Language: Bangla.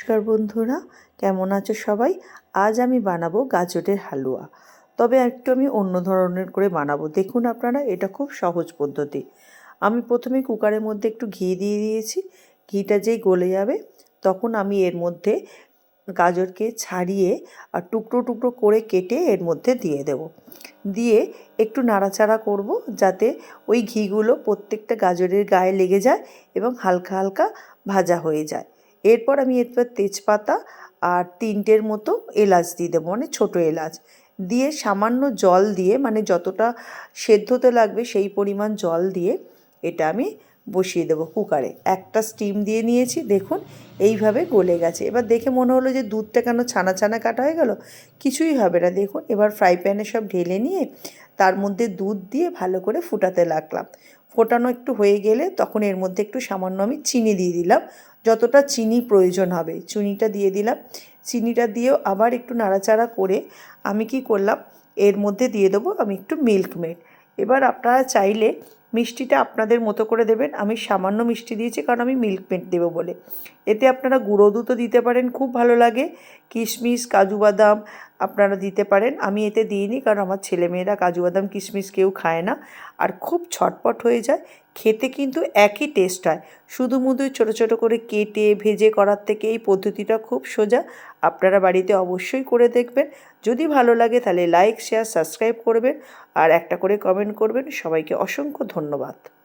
নমস্কার বন্ধুরা, কেমন আছো সবাই? আজ আমি বানাবো গাজরের হালুয়া। তবে একটু আমি অন্য ধরনের করে বানাবো। দেখুন আপনারা, এটা খুব সহজ পদ্ধতি। আমি প্রথমে কুকারের মধ্যে একটু ঘি দিয়ে দিয়েছি। ঘিটা যেই গলে যাবে, তখন আমি এর মধ্যে গাজরকে ছাড়িয়ে আর টুকরো টুকরো করে কেটে এর মধ্যে দিয়ে দেব। দিয়ে একটু নাড়াচাড়া করব যাতে ওই ঘিগুলো প্রত্যেকটা গাজরের গায়ে লেগে যায় এবং হালকা হালকা ভাজা হয়ে যায়। এরপর আমি এরপর তেজপাতা আর তিনটের মতো এলাচ দিয়ে দেবো মানে ছোটো এলাচ। দিয়ে সামান্য জল দিয়ে মানে যতটা সেদ্ধতে লাগবে সেই পরিমাণ জল দিয়ে এটা আমি বসিয়ে দেবো কুকারে। একটা স্টিম দিয়ে নিয়েছি, দেখুন এইভাবে গলে গেছে। এবার দেখে মনে হলো যে দুধটা কেন ছানা ছানা কাটা হয়ে গেল, কিছুই হবে না। দেখুন, এবার ফ্রাই প্যানে সব ঢেলে নিয়ে তার মধ্যে দুধ দিয়ে ভালো করে ফুটাতে লাগলাম। ফোটানো একটু হয়ে গেলে তখন এর মধ্যে একটু সামান্য আমি চিনি দিয়ে দিলাম। যতটা চিনি প্রয়োজন হবে, চিনিটা দিয়ে দিলাম। চিনিটা দিয়েও আবার একটু নাড়াচাড়া করে আমি কি করলাম, এর মধ্যে দিয়ে দেবো আমি একটু মিল্ক মেড এবার আপনারা চাইলে মিষ্টিটা আপনাদের মতো করে দেবেন। আমি সামান্য মিষ্টি দিয়েছি কারণ আমি মিল্ক মেড দেবো বলে। এতে আপনারা গুঁড়ো দুধও দিতে পারেন, খুব ভালো লাগে। কিশমিশ, কাজু বাদাম আপনারা দিতে পারেন। আমি এতে দিইনি কারণ আমার ছেলেমেয়েরা কাজু বাদাম কিশমিশ কেউ খায় না। আর খুব ছটপট হয়ে যায়। খেতে কিন্তু একই টেস্ট হয়। শুধু মুধুই ছোটো ছোটো করে কেটে, ভেজে করার থেকে এই পদ্ধতিটা খুব সোজা। আপনারা বাড়িতে অবশ্যই করে দেখবেন। যদি ভালো লাগে তাহলে লাইক শেয়ার সাবস্ক্রাইব করবেন। আর একটা করে কমেন্ট করবেন। সবাইকে অসংখ্য ধন্যবাদ।